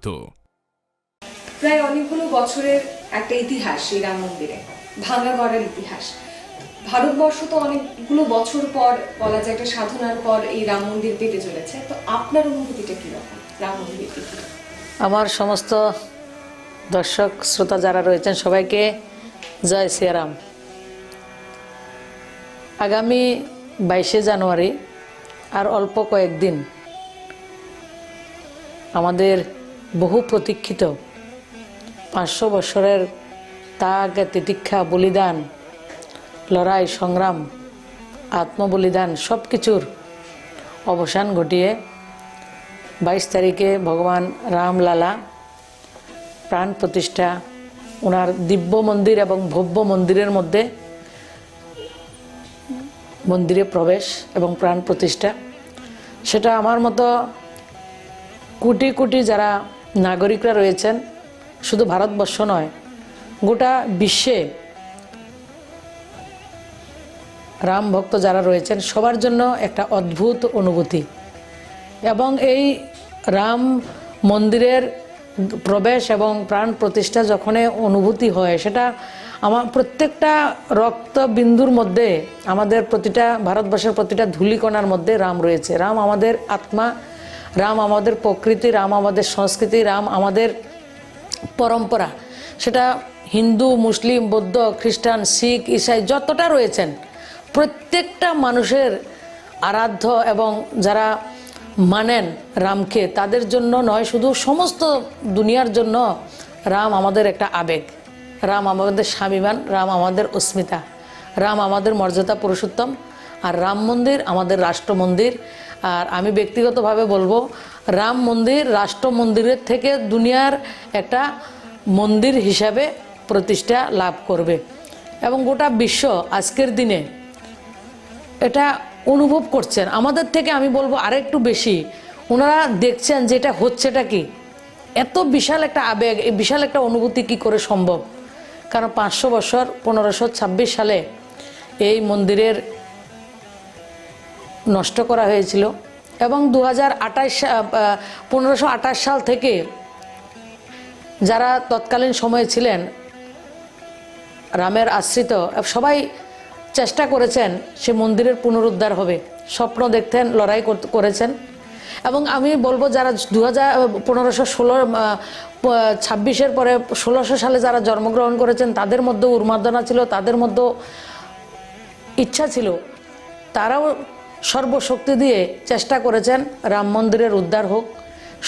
হতো প্রায় অনেকগুলো বছরের একটা ইতিহাস এই রাম মন্দিরে ভাঙা গড়ার ইতিহাস। ভারতবর্ষ তো অনেকগুলো বছর পর বলা যায় একটা সাধনার পর এই রাম মন্দির পেতে চলেছে। তো আপনার অনুভূতিটা কীরকম? রাম মন্দির আমার সমস্ত দর্শক শ্রোতা যারা রয়েছেন সবাইকে জয় শ্রীরাম। আগামী বাইশে জানুয়ারি আর অল্প কয়েকদিন আমাদের বহু প্রতীক্ষিত। পাঁচশো বছরের তাগ তিতিক্ষা, বলিদান, লড়াই, সংগ্রাম, আত্মবলিদান সব কিছুর অবসান ঘটিয়ে বাইশ তারিখে ভগবান রামলালা প্রাণ প্রতিষ্ঠা। ওনার দিব্য মন্দির এবং ভব্য মন্দিরের মধ্যে মন্দিরে প্রবেশ এবং প্রাণ প্রতিষ্ঠা। সেটা আমার মতো কোটি কোটি যারা নাগরিকরা রয়েছেন, শুধু ভারতবর্ষ নয়, গোটা বিশ্বে রাম ভক্ত যারা রয়েছেন, সবার জন্য একটা অদ্ভুত অনুভূতি। এবং এই রাম মন্দিরের প্রবেশ এবং প্রাণ প্রতিষ্ঠা যখন অনুভূতি হয়, সেটা আমার প্রত্যেকটা রক্ত বিন্দুর মধ্যে, আমাদের প্রতিটা ভারতবর্ষের প্রতিটা ধূলিকণার মধ্যে রাম রয়েছে। রাম আমাদের আত্মা রাম আমাদের প্রকৃতি, রাম আমাদের সংস্কৃতি, রাম আমাদের পরম্পরা। সেটা হিন্দু, মুসলিম, বৌদ্ধ, খ্রিস্টান, শিখ, ইসাই যতটা রয়েছেন, প্রত্যেকটা মানুষের আরাধ্য এবং যারা মানেন রামকে, তাদের জন্য নয়, শুধু সমস্ত দুনিয়ার জন্য রাম আমাদের একটা আবেগ। রাম আমাদের স্বাভিমান রাম আমাদের অস্মিতা, রাম আমাদের মর্যাদা পুরুষোত্তম, আর রাম মন্দির আমাদের রাষ্ট্র মন্দির আর আমি ব্যক্তিগতভাবে বলব, রাম মন্দির রাষ্ট্র মন্দিরের থেকে দুনিয়ার একটা মন্দির হিসাবে প্রতিষ্ঠা লাভ করবে। এবং গোটা বিশ্ব আজকের দিনে এটা অনুভব করছেন। আমাদের থেকে আমি বলব আরেকটু বেশি, ওনারা দেখছেন যে এটা হচ্ছেটা কি। এত বিশাল একটা আবেগ, এই বিশাল একটা অনুভূতি কি করে সম্ভব? কারণ পাঁচশো বছর, পনেরোশো ছাব্বিশ সালে এই মন্দিরের নষ্ট করা হয়েছিল এবং দু হাজার আঠাশ পনেরোশো আঠাশ সাল থেকে যারা তৎকালীন সময়ে ছিলেন, রামের আশ্রিত, সবাই চেষ্টা করেছেন সে মন্দিরের পুনরুদ্ধার হবে, স্বপ্ন দেখতেন, লড়াই করেছেন। এবং আমি বলব যারা দু হাজার পনেরোশো ষোলো ছাব্বিশের পরে ষোলোশো সালে যারা জন্মগ্রহণ করেছেন, তাদের মধ্যেও উন্মাদনা ছিল, তাদের মধ্যেও ইচ্ছা ছিল। তারাও সর্বশক্তি দিয়ে চেষ্টা করেছেন রাম মন্দিরের উদ্ধার হোক।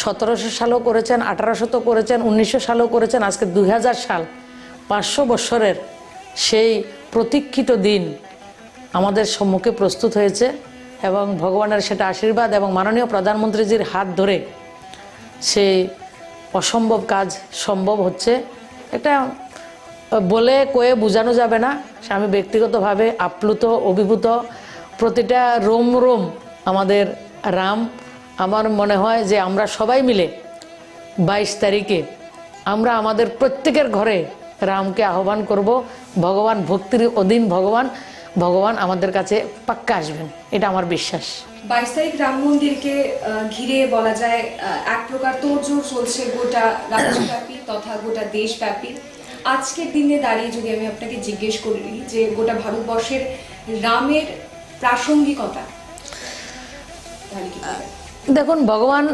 সতেরোশো সালও করেছেন আঠারোশো তো করেছেন, উনিশশো সালও করেছেন, আজকে দুই হাজার সাল, পাঁচশো বৎসরের সেই প্রতীক্ষিত দিন আমাদের সম্মুখে প্রস্তুত হয়েছে এবং ভগবানের সেটা আশীর্বাদ এবং মাননীয় প্রধানমন্ত্রীজির হাত ধরে সেই অসম্ভব কাজ সম্ভব হচ্ছে। এটা বলে কয়ে বোঝানো যাবে না। আমি ব্যক্তিগতভাবে আপ্লুত, অভিভূত প্রতিটা রোম রোম আমাদের রাম, আমার মনে হয় যে আমরা সবাই মিলে বাইশ তারিখে আমরা আমাদের প্রত্যেকের ঘরে রামকে আহ্বান করব, ভগবান ভক্তির অধীন ভগবান ভগবান আমাদের কাছে পাক্কা আসবেন, এটা আমার বিশ্বাস। বাইশ তারিখ রাম মন্দিরকে ঘিরে বলা যায় এক প্রকার তোড়জোড় চলছে গোটা রাজ্যব্যাপী তথা গোটা দেশব্যাপী। আজকের দিনে দাঁড়িয়ে যদি আমি আপনাকে জিজ্ঞেস করি যে গোটা ভারতবর্ষের রামের প্রাসঙ্গিকতা? দেখুন, ভগবান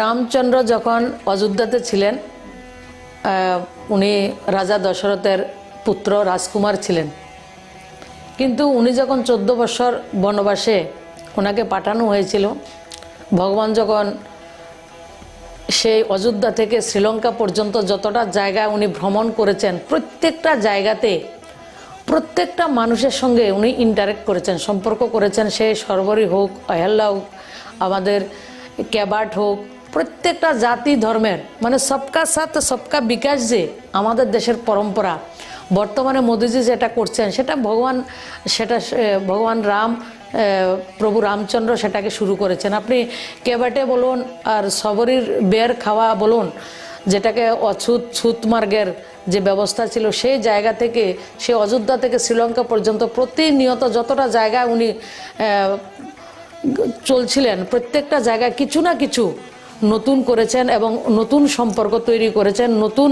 রামচন্দ্র যখন অযোধ্যাতে ছিলেন উনি রাজা দশরথের পুত্র রাজকুমার ছিলেন কিন্তু উনি যখন চোদ্দ বছর বনবাসে ওনাকে পাঠানো হয়েছিল, ভগবান যখন সেই অযোধ্যা থেকে শ্রীলঙ্কা পর্যন্ত যতটা জায়গা উনি ভ্রমণ করেছেন, প্রত্যেকটা জায়গাতে প্রত্যেকটা মানুষের সঙ্গে উনি ইন্টারেক্ট করেছেন, সম্পর্ক করেছেন, সে সর্বরী হোক অহেল্লা হোক, আমাদের ক্যাবাট হোক, প্রত্যেকটা জাতি ধর্মের মানে সবকা সাথ, সবকা বিকাশ যে আমাদের দেশের পরম্পরা। বর্তমানে মোদিজি যেটা করছেন, সেটা ভগবান সেটা ভগবান রাম প্রভু রামচন্দ্র সেটাকে শুরু করেছেন। আপনি কেবাটে বলুন আর সবরীর বের খাওয়া বলুন যেটাকে অছুত ছুত মার্গের যে ব্যবস্থা ছিল, সেই জায়গা থেকে, সে অযোধ্যা থেকে শ্রীলঙ্কা পর্যন্ত প্রতিনিয়ত যতটা জায়গা উনি চলছিলেন, প্রত্যেকটা জায়গায় কিছু না কিছু নতুন করেছেন এবং নতুন সম্পর্ক তৈরি করেছেন, নতুন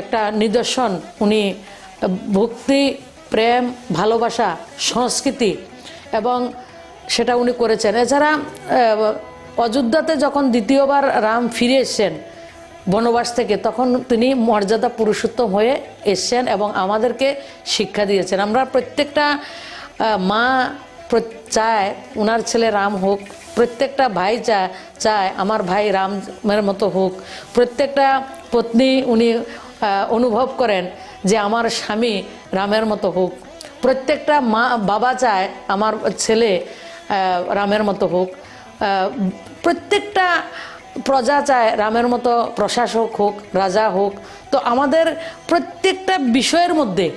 একটা নিদর্শন উনি, ভক্তি, প্রেম, ভালোবাসা, সংস্কৃতি এবং সেটা উনি করেছেন। এছাড়া অযোধ্যাতে যখন দ্বিতীয়বার রাম ফিরে এসছেন বনবাস থেকে তখন তিনি মর্যাদা পুরুষোত্তম হয়ে এসছেন এবং আমাদেরকে শিক্ষা দিয়েছেন। আমরা প্রত্যেকটা মা চায় ওনার ছেলে রাম হোক, প্রত্যেকটা ভাই চায় চায় আমার ভাই রামের মতো হোক, প্রত্যেকটা পত্নী উনি অনুভব করেন যে আমার স্বামী রামের মতো হোক, প্রত্যেকটা মা, বাবা চায় আমার ছেলে রামের মতো হোক প্রত্যেকটা প্রজা চায়, রামের মতো প্রশাসক হোক, রাজা হোক। তো আমাদের প্রত্যেকটা বিষয়ের মধ্যে,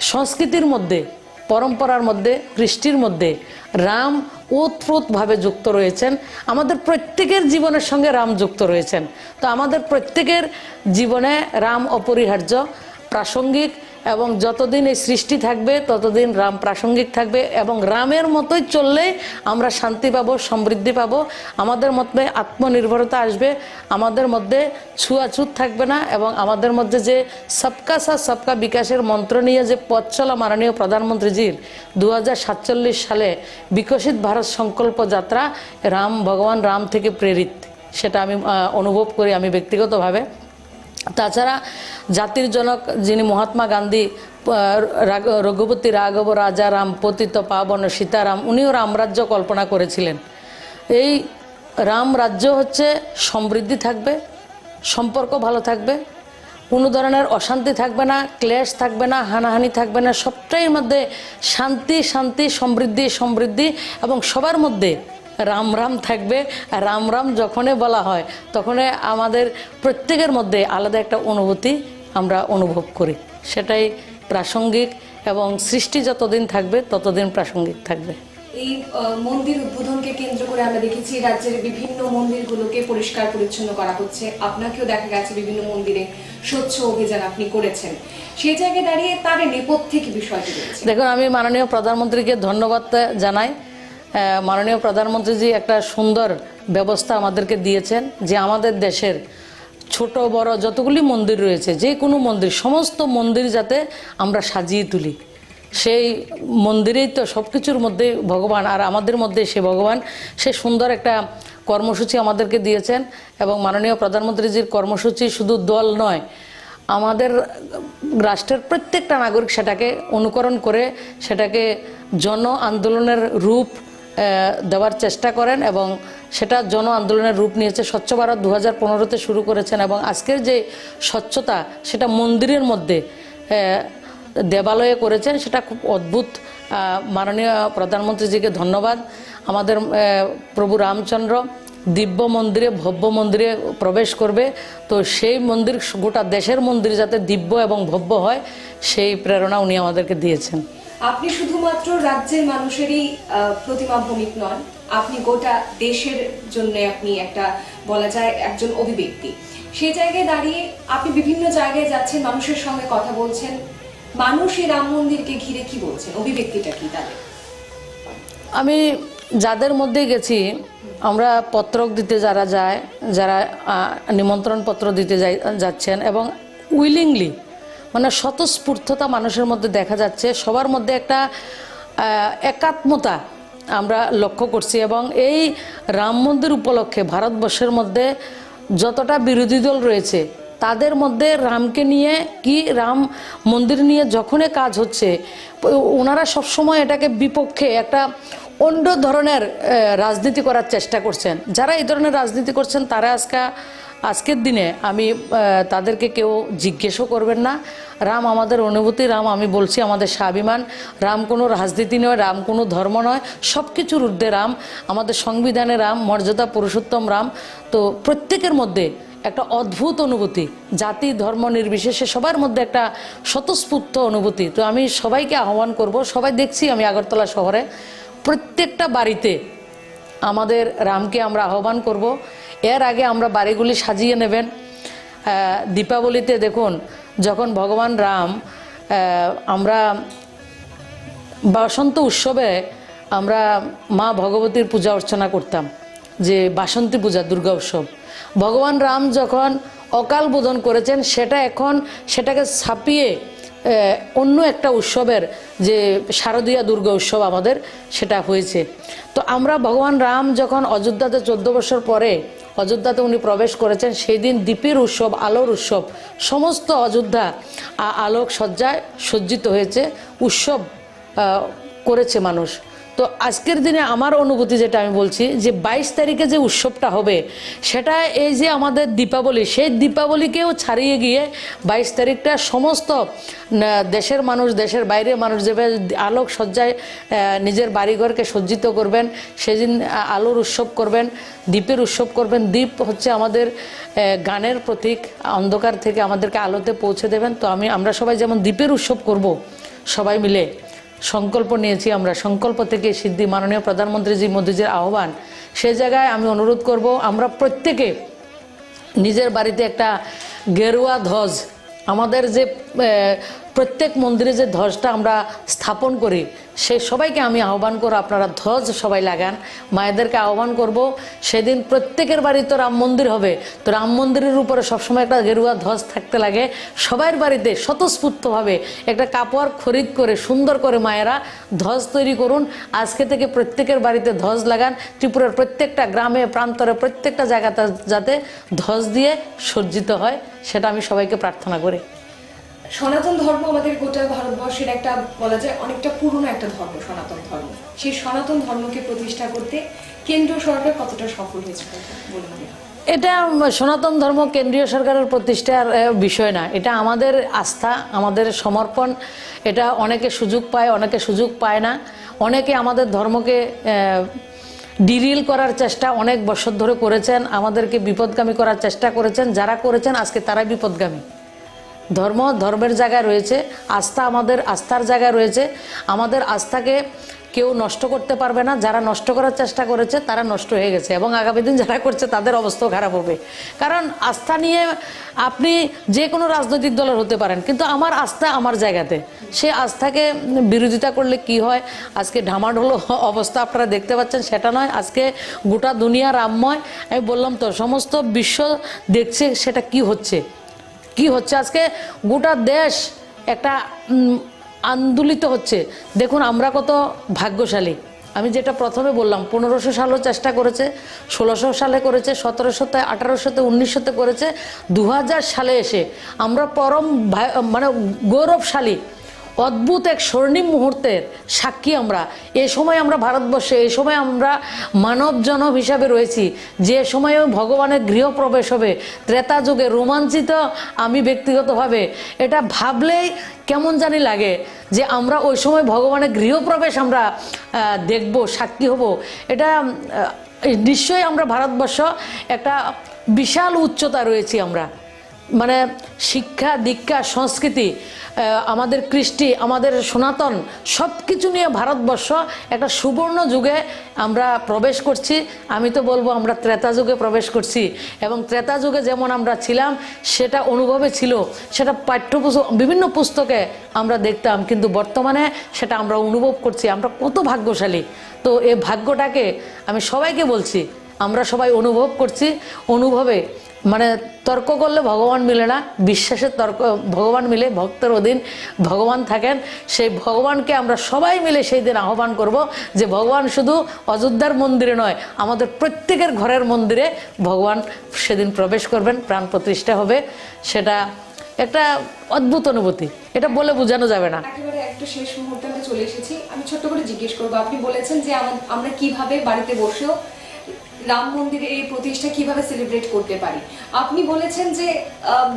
সংস্কৃতির মধ্যে, পরম্পরার মধ্যে, কৃষ্টির মধ্যে রাম ওতপ্রোতভাবে যুক্ত রয়েছেন। আমাদের প্রত্যেকের জীবনের সঙ্গে রাম যুক্ত রয়েছেন। তো আমাদের প্রত্যেকের জীবনে রাম অপরিহার্য, প্রাসঙ্গিক এবং যতদিন এই সৃষ্টি থাকবে, ততদিন রাম প্রাসঙ্গিক থাকবে এবং রামের মতোই চললে আমরা শান্তি পাবো, সমৃদ্ধি পাবো। আমাদের মধ্যে আত্মনির্ভরতা আসবে, আমাদের মধ্যে ছুয়াছুত থাকবে না এবং আমাদের মধ্যে যে সবকা সা সবকা বিকাশের মন্ত্র নিয়ে যে পথ চলা মাননীয় প্রধানমন্ত্রীজির দু হাজার সাতচল্লিশ সালে বিকশিত ভারত সংকল্প যাত্রা রাম, ভগবান রাম থেকে প্রেরিত, সেটা আমি অনুভব করি আমি ব্যক্তিগতভাবে। তাছাড়া জাতির জনক যিনি মহাত্মা গান্ধী রঘুপতি রাঘব রাজা রাম পতিত পাবন, সীতারাম, উনিও রামরাজ্য কল্পনা করেছিলেন। এই রাম রাজ্য হচ্ছে সমৃদ্ধি থাকবে, সম্পর্ক ভালো থাকবে, কোনো ধরনের অশান্তি থাকবে না, ক্লেশ থাকবে না, হানাহানি থাকবে না, সবটাই মধ্যে শান্তি শান্তি, সমৃদ্ধি সমৃদ্ধি এবং সবার মধ্যে রাম রাম থাকবে। আর রাম রাম যখনই বলা হয় তখনই আমাদের প্রত্যেকের মধ্যে আলাদা একটা অনুভূতি আমরা অনুভব করি। সেটাই প্রাসঙ্গিক এবং সৃষ্টি যতদিন থাকবে ততদিন প্রাসঙ্গিক থাকবে। এই মন্দির উদ্বোধনকে কেন্দ্র করে আমরা দেখেছি রাজ্যের বিভিন্ন মন্দিরগুলোকে পরিষ্কার পরিচ্ছন্ন করা হচ্ছে। আপনাকেও দেখা গেছে বিভিন্ন মন্দিরে স্বচ্ছ অভিযান আপনি করেছেন। সেই জায়গায় দাঁড়িয়ে তার নেপথ্যে কি বিষয়টি দেখুন আমি মাননীয় প্রধানমন্ত্রীকে ধন্যবাদ জানাই। মাননীয় প্রধানমন্ত্রীজি একটা সুন্দর ব্যবস্থা আমাদেরকে দিয়েছেন যে আমাদের দেশের ছোট বড় যতগুলি মন্দির রয়েছে, যে কোনো মন্দির, সমস্ত মন্দির যাতে আমরা সাজিয়ে তুলি। সেই মন্দিরেই তো সব কিছুর মধ্যে ভগবান আর আমাদের মধ্যে সে ভগবান, সে সুন্দর একটা কর্মসূচি আমাদেরকে দিয়েছেন এবং মাননীয় প্রধানমন্ত্রীজির কর্মসূচি শুধু দল নয়, আমাদের রাষ্ট্রের প্রত্যেকটা নাগরিক সেটাকে অনুকরণ করে, সেটাকে জন আন্দোলনের রূপ দেওয়ার চেষ্টা করেন এবং সেটা জন আন্দোলনের রূপ নিয়েছে। স্বচ্ছ ভারত দু হাজার পনেরোতে শুরু করেছেন এবং আজকের যে স্বচ্ছতা, সেটা মন্দিরের মধ্যে দেবালয়ে করেছেন, সেটা খুব অদ্ভুত। মাননীয় প্রধানমন্ত্রীজিকে ধন্যবাদ। আমাদের প্রভু রামচন্দ্র দিব্য মন্দিরে, ভব্য মন্দিরে প্রবেশ করবে। তো সেই মন্দির, গোটা দেশের মন্দির যাতে দিব্য এবং ভব্য হয়, সেই প্রেরণা উনি আমাদেরকে দিয়েছেন। আপনি শুধুমাত্র রাজ্যের মানুষেরই প্রতিমা ভূমিক নন, আপনি গোটা দেশের জন্য আপনি একটা বলা যায় একজন অভিব্যক্তি। সেই জায়গায় দাঁড়িয়ে আপনি বিভিন্ন জায়গায় যাচ্ছেন, মানুষের সঙ্গে কথা বলছেন, মানুষ এই রাম মন্দিরকে ঘিরে কি বলছেন? অভিব্যক্তিটা কি তাদের? আমি যাদের মধ্যে গেছি, আমরা পত্রক দিতে যারা যায়, যারা নিমন্ত্রণ পত্র দিতে যাচ্ছেন এবং উইলিংলি মানে স্বতঃস্ফূর্ততা মানুষের মধ্যে দেখা যাচ্ছে। সবার মধ্যে একটা একাত্মতা আমরা লক্ষ্য করছি এবং এই রাম মন্দির উপলক্ষে ভারতবর্ষের মধ্যে যতটা বিরোধী দল রয়েছে, তাদের মধ্যে রামকে নিয়ে কি রাম মন্দির নিয়ে যখনই কাজ হচ্ছে, ওনারা সবসময় এটাকে বিপক্ষে একটা অন্য ধরনের রাজনীতি করার চেষ্টা করছেন। যারা এই ধরনের রাজনীতি করছেন, তারা আজকে আজকের দিনে আমি তাদেরকে কেউ জিজ্ঞেসও করবেন না। রাম আমাদের অনুভূতি, রাম আমি বলছি আমাদের স্বাভিমান। রাম কোনো রাজনীতি নয়, রাম কোনো ধর্ম নয় সব কিছুর ঊর্ধ্বে রাম। আমাদের সংবিধানে রাম, মর্যাদা, পুরুষোত্তম রাম। তো প্রত্যেকের মধ্যে একটা অদ্ভুত অনুভূতি, জাতি, ধর্ম নির্বিশেষে সবার মধ্যে একটা স্বতঃস্ফূর্ত অনুভূতি। তো আমি সবাইকে আহ্বান করব, সবাই দেখছি আমি আগরতলা শহরে। প্রত্যেকটা বাড়িতে আমাদের রামকে আমরা আহ্বান করব। এর আগে আমরা বাড়িগুলি সাজিয়ে নেবেন। দীপাবলিতে দেখুন, যখন ভগবান রাম আমরা বসন্ত উৎসবে আমরা মা ভগবতীর পূজা অর্চনা করতাম, যে বাসন্তী পূজা, দুর্গা উৎসব। ভগবান রাম যখন অকাল বোধন করেছেন, সেটা এখন সেটাকে ছাপিয়ে অন্য একটা উৎসবের যে শারদীয়া দুর্গা উৎসব আমাদের, সেটা হয়েছে। তো আমরা ভগবান রাম যখন অযোধ্যাতে চোদ্দ বছর পরে অযোধ্যাতে উনি প্রবেশ করেছেন। সেই দিন দ্বীপের উৎসব, আলোর উৎসব, সমস্ত অযোধ্যা আলোক সজ্জায় সজ্জিত হয়েছে। উৎসব করেছে মানুষ। তো আজকের দিনে আমার অনুভূতি যেটা আমি বলছি, যে বাইশ তারিখে যে উৎসবটা হবে, সেটা এই যে আমাদের দীপাবলি, সেই দীপাবলিকেও ছাড়িয়ে গিয়ে বাইশ তারিখটা সমস্ত দেশের মানুষ, দেশের বাইরে মানুষ যেভাবে আলোক সজ্জায় নিজের বাড়িঘরকে সজ্জিত করবেন, সেদিন আলোর উৎসব করবেন দ্বীপের উৎসব করবেন দ্বীপ হচ্ছে আমাদের গানের প্রতীক, অন্ধকার থেকে আমাদেরকে আলোতে পৌঁছে দেবেন। তো আমি, আমরা সবাই যেমন দ্বীপের উৎসব করব, সবাই মিলে। সংকল্প নিয়েছি আমরা। সংকল্প থেকে সিদ্ধি মাননীয় প্রধানমন্ত্রীজি মোদীজির আহ্বান। সে জায়গায় আমি অনুরোধ করব, আমরা প্রত্যেকে নিজের বাড়িতে একটা গেরুয়া ধ্বজ, আমাদের যে প্রত্যেক মন্দিরে যে ধ্বজটা আমরা স্থাপন করি সেই সবাইকে আমি আহ্বান করব, আপনারা ধ্বজ সবাই লাগান। মায়েদেরকে আহ্বান করব, সেদিন প্রত্যেকের বাড়ি তো রাম মন্দির হবে। তো রাম মন্দিরের উপরে সবসময় একটা গেরুয়া ধ্বজ থাকতে লাগে। সবার বাড়িতে স্বতঃস্ফূর্তভাবে একটা কাপড় খরিদ করে, সুন্দর করে মায়েরা ধ্বজ তৈরি করুন। আজকে থেকে প্রত্যেকের বাড়িতে ধ্বজ লাগান। ত্রিপুরার প্রত্যেকটা গ্রামে, প্রান্তরে, প্রত্যেকটা জায়গাতে যাতে ধ্বজ দিয়ে সজ্জিত হয়, সেটা আমি সবাইকে প্রার্থনা করি। সনাতন ধর্ম আমাদের গোটা ভারতবর্ষের একটা বলা যায় অনেকটা পুরনো একটা ধর্ম, সনাতন ধর্ম। সেই সনাতন ধর্মকে প্রতিষ্ঠা করতে কেন্দ্র সরকার কতটা সফল হয়েছে আমাকে। এটা সনাতন ধর্ম কেন্দ্রীয় সরকারের প্রতিষ্ঠার বিষয় না। এটা আমাদের আস্থা, আমাদের সমর্পণ। এটা অনেকে সুযোগ পায়, অনেকে সুযোগ পায় না। অনেকে আমাদের ধর্মকে ডিরিল করার চেষ্টা অনেক বছর ধরে করেছেন, আমাদেরকে বিপদগামী করার চেষ্টা করেছেন। যারা করেছেন, আজকে তারাই বিপদগামী। ধর্ম, ধর্মের জায়গায় রয়েছে, আস্থা আমাদের, আস্থার জায়গায় রয়েছে। আমাদের আস্থাকে কেউ নষ্ট করতে পারবে না। যারা নষ্ট করার চেষ্টা করেছে, তারা নষ্ট হয়ে গেছে এবং আগামী দিন যারা করছে, তাদের অবস্থাও খারাপ হবে। কারণ আস্থা নিয়ে আপনি যে কোনো রাজনৈতিক দলের হতে পারেন, কিন্তু আমার আস্থা আমার জায়গাতে। সে আস্থাকে বিরোধিতা করলে কি হয়? আজকে ঢামাঢোলো অবস্থা আপনারা দেখতে পাচ্ছেন, সেটা নয়। আজকে গোটা দুনিয়া রামময়। আমি বললাম তো, সমস্ত বিশ্ব দেখছে সেটা কি হচ্ছে। কি হচ্ছে? আজকে গোটা দেশ একটা আন্দোলিত হচ্ছে। দেখুন, আমরা কত ভাগ্যশালী। আমি যেটা প্রথমে বললাম, পনেরোশো সালও চেষ্টা করেছে, ষোলোশো সালে করেছে, সতেরোশোতে, আঠারোশোতে, উনিশশোতে করেছে দু হাজার সালে এসে আমরা পরম মানে গৌরবশালী অদ্ভুত এক স্বর্ণিম মুহূর্তের সাক্ষী আমরা। এ সময় আমরা ভারতবর্ষে এই সময় আমরা মানব জনব হিসাবে রয়েছি। যে সময়ে ভগবানের গৃহপ্রবেশ হবে, ত্রেতা যুগে রোমাঞ্চিত আমি ব্যক্তিগতভাবে এটা ভাবলেই কেমন জানি লাগে যে আমরা ওই সময় ভগবানের গৃহপ্রবেশ আমরা দেখব, সাক্ষী হব। এটা নিশ্চয়ই আমরা ভারতবর্ষ একটা বিশাল উচ্চতা রয়েছি আমরা। মানে শিক্ষা, দীক্ষা, সংস্কৃতি আমাদের কৃষ্টি, আমাদের সনাতন সব কিছু নিয়ে ভারতবর্ষ একটা সুবর্ণ যুগে আমরা প্রবেশ করছি। আমি তো বলব আমরা ত্রেতা যুগে প্রবেশ করছি এবং ত্রেতা যুগে যেমন আমরা ছিলাম, সেটা অনুভবে ছিল, সেটা পাঠ্যপুস্তক, বিভিন্ন পুস্তকে আমরা দেখতাম, কিন্তু বর্তমানে সেটা আমরা অনুভব করছি, আমরা কত ভাগ্যশালী। তো এই ভাগ্যটাকে আমি সবাইকে বলছি, আমরা সবাই অনুভব করছি, অনুভবে মানে তর্ক করলে ভগবান মিলে না, বিশ্বাসের তর্ক, ভগবান মিলে, ভক্তের অধীন ভগবান থাকেন। সেই ভগবানকে আমরা সবাই মিলে সেই দিন আহ্বান করব যে ভগবান শুধু অযোধ্যার মন্দিরে নয়, আমাদের প্রত্যেকের ঘরের মন্দিরে ভগবান সেদিন প্রবেশ করবেন, প্রাণ প্রতিষ্ঠা হবে। সেটা একটা অদ্ভুত অনুভূতি। এটা বলে বোঝানো যাবে না। একেবারে একটা শেষ মুহূর্তে আমরা চলে এসেছি। আমি ছোট্ট করে জিজ্ঞেস করব, আপনি বলেছেন যে আমরা কীভাবে বাড়িতে বসেও রাম মন্দিরের এই প্রতিষ্ঠা কীভাবে সেলিব্রেট করতে পারি? আপনি বলেছেন যে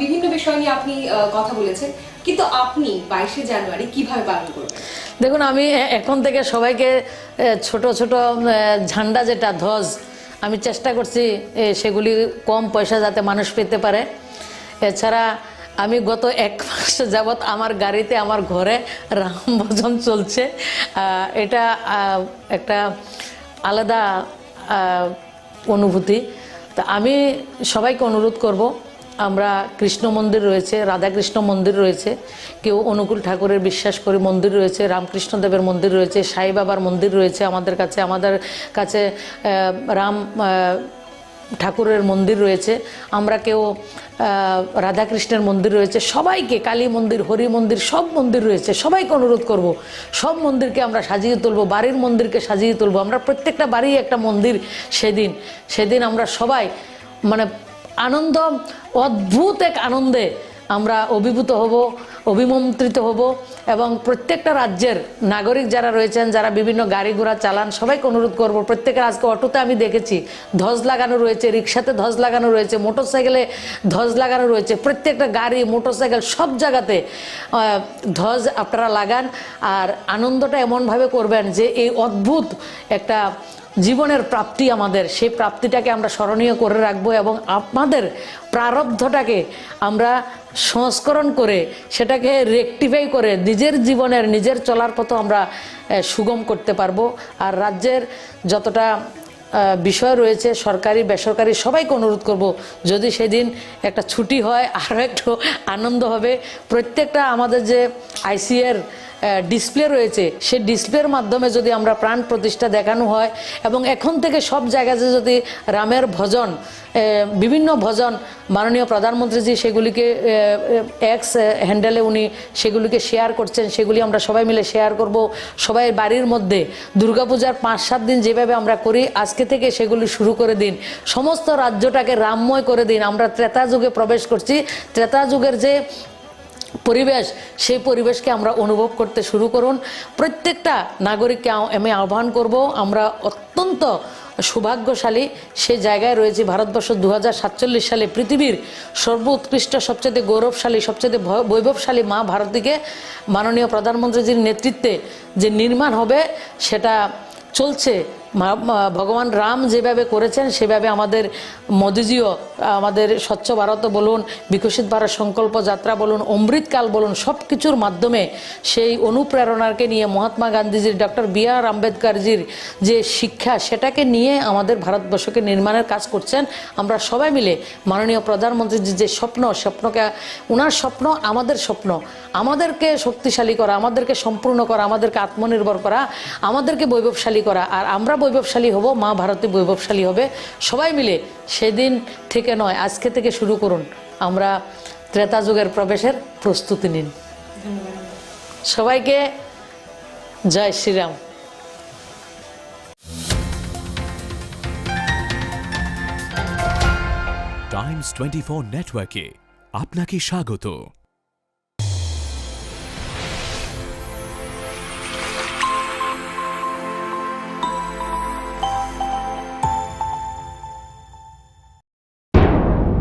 বিভিন্ন বিষয় নিয়ে আপনি কথা বলেছেন, কিন্তু আপনি বাইশে জানুয়ারি কীভাবে পালন করবেন? দেখুন, আমি এখন থেকে সবাইকে ছোট ছোট ঝান্ডা যেটা, ধ্বজ, আমি চেষ্টা করছি সেগুলি কম পয়সা যাতে মানুষ পেতে পারে। এছাড়া আমি গত এক মাস যাবৎ আমার গাড়িতে, আমার ঘরে রাম ভজন চলছে। এটা একটা আলাদা অনুভূতি। তা আমি সবাইকে অনুরোধ করব, আমরা কৃষ্ণ মন্দির রয়েছে, রাধাকৃষ্ণ মন্দির রয়েছে, কেউ অনুকূল ঠাকুরের বিশ্বাস করে মন্দির রয়েছে রামকৃষ্ণদেবের মন্দির রয়েছে, সাই বাবার মন্দির রয়েছে আমাদের কাছে আমাদের কাছে রাম ঠাকুরের মন্দির রয়েছে, আমরা কেউ রাধাকৃষ্ণের মন্দির রয়েছে, সবাইকে কালী মন্দির, হরি মন্দির, সব মন্দির রয়েছে, সবাইকে অনুরোধ করব, সব মন্দিরকে আমরা সাজিয়ে তুলব, বাড়ির মন্দিরকে সাজিয়ে তুলব, আমরা প্রত্যেকটা বাড়ি একটা মন্দির সেদিন সেদিন আমরা সবাই মানে আনন্দ, অদ্ভুত এক আনন্দে আমরা অভিভূত হব অভিমন্ত্রিত হব এবং প্রত্যেকটা রাজ্যের নাগরিক যারা রয়েছেন, যারা বিভিন্ন গাড়ি ঘোড়া চালান, সবাইকে অনুরোধ করব। প্রত্যেকের আজকে অটোতে আমি দেখেছি ধ্বজ লাগানো রয়েছে, রিক্সাতে ধ্বজ লাগানো রয়েছে, মোটরসাইকেলে ধ্বজ লাগানো রয়েছে, প্রত্যেকটা গাড়ি, মোটরসাইকেল সব জায়গাতে ধ্বজ আপনারা লাগান। আর আনন্দটা এমনভাবে করবেন যে এই অদ্ভুত একটা জীবনের প্রাপ্তি আমাদের। সেই প্রাপ্তিটাকে আমরা স্মরণীয় করে রাখব এবং আমাদের প্রারব্ধটাকে আমরা সংস্করণ করে সেটাকে রেকটিফাই করে নিজের জীবনের, নিজের চলার পথ আমরা সুগম করতে পারব। আর রাজ্যের যতটা বিষয় রয়েছে, সরকারি, বেসরকারি, সবাইকে অনুরোধ করব, যদি সেদিন একটা ছুটি হয় আরও একটু আনন্দ হবে। প্রত্যেকটা আমাদের যে আইসিএর ডিসপ্লে রয়েছে, সেই ডিসপ্লের মাধ্যমে যদি আমরা প্রাণ প্রতিষ্ঠা দেখানো হয় এবং এখন থেকে সব জায়গাতে যদি রামের ভজন বিভিন্ন ভজন মাননীয় প্রধানমন্ত্রীজি সেগুলিকে এক্স হ্যান্ডেলে উনি সেগুলিকে শেয়ার করছেন, সেগুলি আমরা সবাই মিলে শেয়ার করব। সবাই বাড়ির মধ্যে দুর্গাপূজার পাঁচ সাত দিন যেভাবে আমরা করি, আজকে থেকে সেগুলি শুরু করে দিন। সমস্ত রাজ্যটাকে রামময় করে দিন। আমরা ত্রেতা যুগে প্রবেশ করছি। ত্রেতা যুগের যে পরিবেশ, সেই পরিবেশকে আমরা অনুভব করতে শুরু করুন। প্রত্যেকটা নাগরিককে আমি আহ্বান করব, আমরা অত্যন্ত সৌভাগ্যশালী সে জায়গায় রয়েছে ভারতবর্ষ দু হাজার সাতচল্লিশ সালে। পৃথিবীর সর্বোৎকৃষ্ট, সবচেয়ে গৌরবশালী, সবচেয়ে বৈভবশালী মা ভারতীকে মাননীয় প্রধানমন্ত্রীজির নেতৃত্বে যে নির্মাণ হবে, সেটা চলছে। ভগবান রাম যেভাবে করেছেন, সেভাবে আমাদের মোদিজিও, আমাদের স্বচ্ছ ভারত বলুন, বিকশিত ভারত সংকল্প যাত্রা বলুন, অমৃতকাল বলুন সব কিছুর মাধ্যমে সেই অনুপ্রেরণাকে নিয়ে মহাত্মা গান্ধীজির, ডক্টর বি আর আম্বেদকরজির যে শিক্ষা, সেটাকে নিয়ে আমাদের ভারতবর্ষকে নির্মাণের কাজ করছেন। আমরা সবাই মিলে মাননীয় প্রধানমন্ত্রীর যে স্বপ্ন, স্বপ্নকে ওনার স্বপ্ন আমাদের স্বপ্ন। আমাদেরকে শক্তিশালী করা, আমাদেরকে সম্পূর্ণ করা, আমাদেরকে আত্মনির্ভর করা, আমাদেরকে বৈভবশালী করা। আর আমরা বৈভবশালী হব, মা ভারতী বৈভবশালী হবে। সবাই মিলে সেদিন থেকে নয়, আজকে থেকে শুরু করুন। আমরা ত্রেতা যুগের প্রবেশের প্রস্তুতি নিন। সবাইকে Jai Shriram. Times twenty four নেটওয়ার্কে আপনাকে স্বাগত।